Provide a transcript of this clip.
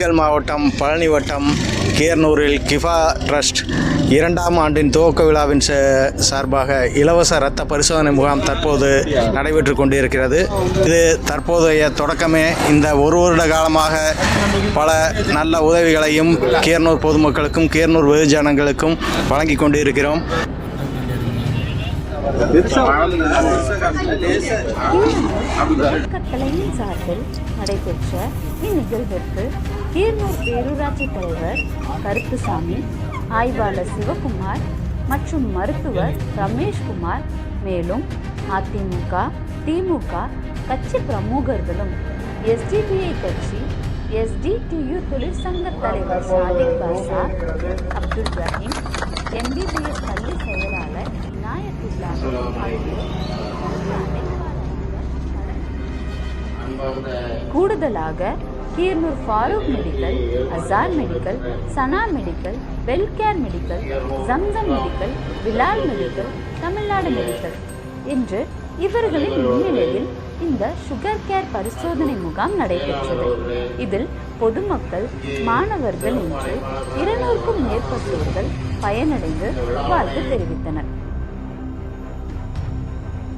நாமக்கல் மாவட்டம் பழனி வட்டம் கீரனூரில் கிஃபா ட்ரஸ்ட் இரண்டாம் ஆண்டின் துவக்க விழாவின் சார்பாக இலவச இரத்த பரிசோதனை முகாம் தற்போது நடைபெற்று கொண்டிருக்கிறது. இது தற்போதைய தொடக்கமே. இந்த ஒரு வருட காலமாக பல நல்ல உதவிகளையும் கீரனூர் பொதுமக்களுக்கும் கீரனூர் வெகுஜனங்களுக்கும் வழங்கி கொண்டிருக்கிறோம். சார்பில் நடைபெற்ற இந்நிகழ்விற்கு கீரனூர் பேரூராட்சி தலைவர் கருப்புசாமி ஆய்வாளர் சிவகுமார் மற்றும் மருத்துவர் ரமேஷ்குமார். மேலும் அதிமுக திமுக கட்சி பிரமுகர்களும் எஸ்டிபிஐ கட்சி எஸ்டிடியு தொழிற்சங்க தலைவர் சாதிக் பாஷா அப்துல் ரஹீம் எம்பிபிஎஸ் பள்ளி செயலாளர் ஆகியோர் கூடுதலாக Keernur Farooq medical Azhar medical Sana medical welcare medical Zamzam medical Bilal medical Tamil Nadu medical. என்று இவர்களின் முன்னிலையில் இந்த சுகர் கேர் பரிசோதனை முகாம் நடைபெற்றது. இதில் பொதுமக்கள் மாணவர்கள் என்று இருநூறுக்கும் மேற்பட்டோர்கள் பயனடைந்து வாழ்த்து தெரிவித்தனர்.